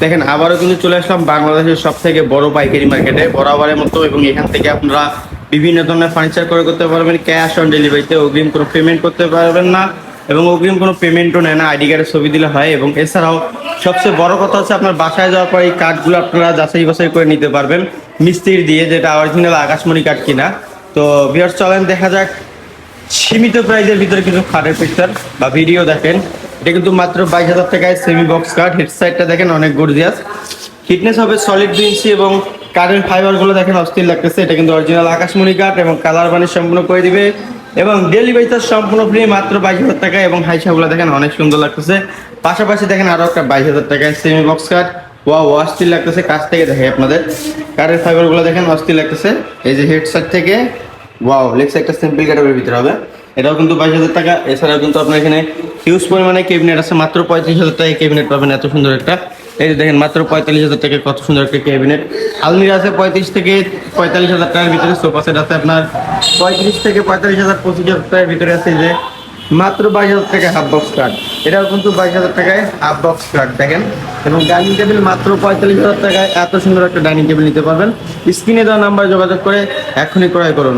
দেখেন, আবারও কিন্তু চলে আসলাম বাংলাদেশের সব থেকে বড় পাইকারি মার্কেটে, বরাবরের মতো, এবং এখান থেকে আপনারা বিভিন্ন ধরনের ফার্নিচার করে করতে পারবেন ক্যাশ অন ডেলিভারিতে অগ্রিম কোনো পেমেন্ট করতে পারবেন না, এবং অগ্রিম কোনো পেমেন্টও নেয় না আইডি কার্ডের ছবি দিলে হয়, এবং এছাড়াও সবচেয়ে বড় কথা হচ্ছে আপনার বাসায় যাওয়ার পর এই কার্ডগুলো আপনারা যাচাই বাছাই করে নিতে পারবেন, মিস্ত্রি দিয়ে যেটা অরিজিনাল আকাশমণি কার্ড কিনা। তো বিয়ার চলেন দেখা যাক, সীমিত প্রাইজের ভিতরে কিছু খাটের পিকচার বা ভিডিও দেখেন। এটা কিন্তু মাত্র বাইশ হাজার টাকায় সেমি বক্স কার্ড হেড সাইডটা দেখেন অনেক গর্জিয়াস ফিটনেস হবে সলিড ইঞ্চি এবং কাঠের ফাইবারগুলো দেখেন অস্থির লাগতেছে। এটা কিন্তু অরিজিনাল আকাশমণি কাঠ এবং কালার বানিশ সম্পূর্ণ করে দিবে। এবং ডেলিভারি চার্জ সম্পূর্ণ ফ্রি মাত্র বাইশ হাজার টাকা এবং হাইসাগুলো দেখেন অনেক সুন্দর লাগতেছে। পাশাপাশি দেখেন আরও একটা বাইশ হাজার টাকায় সেমি বক্স কাঠ ওয়া অস্থির লাগতেছে কাছ থেকে দেখে আপনাদের। কাঠের ফাইবারগুলো দেখেন অস্থির লাগতেছে। এই যে হেড সাইড থেকে। ওয়াও লেগস একটা সিম্পল ক্যাটাগরির ভিতরে হবে। এটাও কিন্তু বাইশ হাজার টাকা। এছাড়াও কিন্তু আপনার এখানে হিউজ পরিমাণে ক্যাবিনেট আছে, মাত্র পঁয়ত্রিশ হাজার টাকায় ক্যাবিনেট পাবেন এত সুন্দর একটা। এই যে দেখেন, মাত্র পঁয়তাল্লিশ হাজার টাকা কত সুন্দর একটা ক্যাবিনেট আলমিরা আছে পঁয়ত্রিশ থেকে পঁয়তাল্লিশ হাজার টাকার ভিতরে সোফা সেট আছে আপনার পঁয়ত্রিশ থেকে পঁয়তাল্লিশ হাজার, পঁচিশ হাজার টাকার ভিতরে আছে যে মাত্র বাইশ হাজার টাকায় হাফ বক্স কার্ড এটাও কিন্তু বাইশ হাজার টাকায় হাফ বক্স কার্ড দেখেন। এবং ডাইনিং টেবিল মাত্র পঁয়তাল্লিশ হাজার টাকায় এত সুন্দর একটা ডাইনিং টেবিল নিতে পারবেন। স্ক্রিনে দেওয়া নাম্বার যোগাযোগ করে এখনই ক্রয় করুন।